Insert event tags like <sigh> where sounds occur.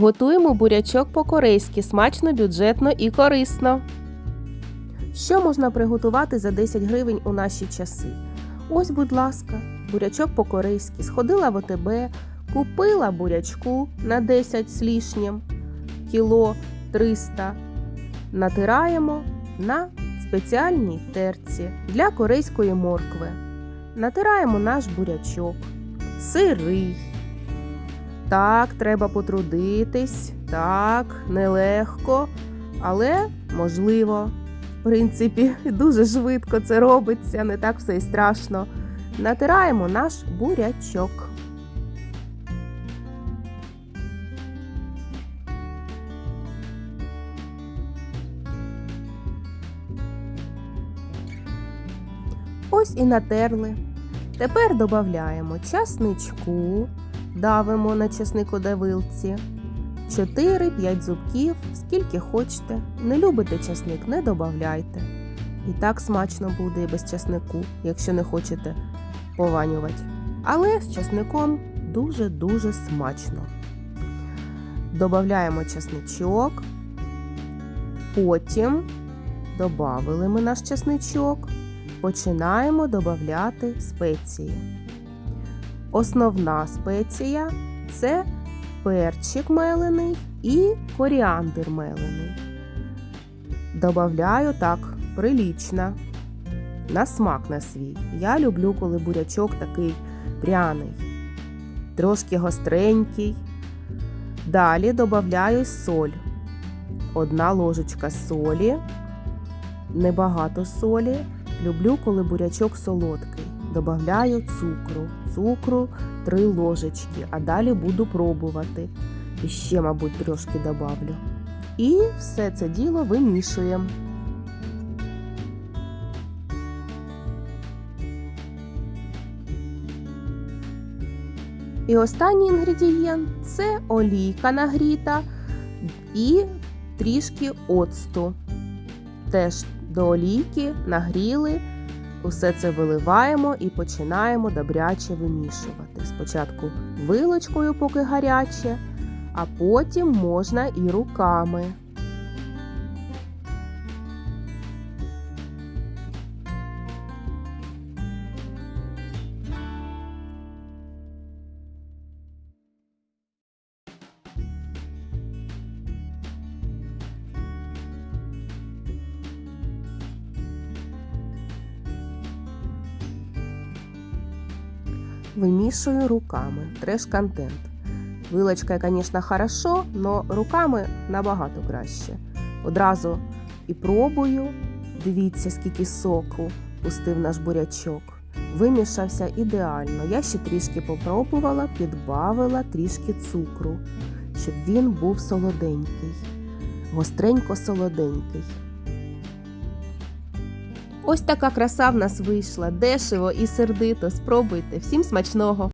Готуємо бурячок по-корейськи, смачно, бюджетно і корисно. Що можна приготувати за 10 гривень у наші часи? Ось, будь ласка, бурячок по-корейськи. Сходила в ОТБ, купила бурячку на 10 з лишнім, кіло 300. Натираємо на спеціальній терці для корейської моркви. Натираємо наш бурячок, сирий. Так, треба потрудитись, так, нелегко, але можливо. В принципі, <laughs> дуже швидко це робиться, не так все і страшно. Натираємо наш бурячок. Ось і натерли. Тепер додаємо часничку, давимо на часникодавилці. 4-5 зубків, скільки хочете. Не любите часник, не додавайте. І так смачно буде і без часнику, якщо не хочете пованювати. Але з часником дуже-дуже смачно. Додаємо часничок. Потім додали ми наш часничок. Починаємо додати спеції. Основна спеція це перчик мелений і коріандр мелений. Добавляю так прилічно, на смак на свій. Я люблю, коли бурячок такий пряний, трошки гостренький. Далі додаю соль. Одна ложечка солі, небагато солі. Люблю, коли бурячок солодкий. Добавляю цукру. Цукру 3 ложечки, а далі буду пробувати. І ще, мабуть, трошки добавлю. І все це діло вимішуємо. І останній інгредієнт це олійка нагріта і трішки оцту. Теж до олійки нагріли. Усе це виливаємо і починаємо добряче вимішувати. Спочатку вилочкою, поки гаряче, а потім можна і руками. Вимішую руками. Треш-контент. Вилочка, звісно, хорошо, але руками набагато краще. Одразу і пробую. Дивіться, скільки соку пустив наш бурячок. Вимішався ідеально. Я ще трішки попробувала, підбавила трішки цукру, щоб він був солоденький, гостренько-солоденький. Ось така краса в нас вийшла. Дешево і сердито. Спробуйте. Всім смачного!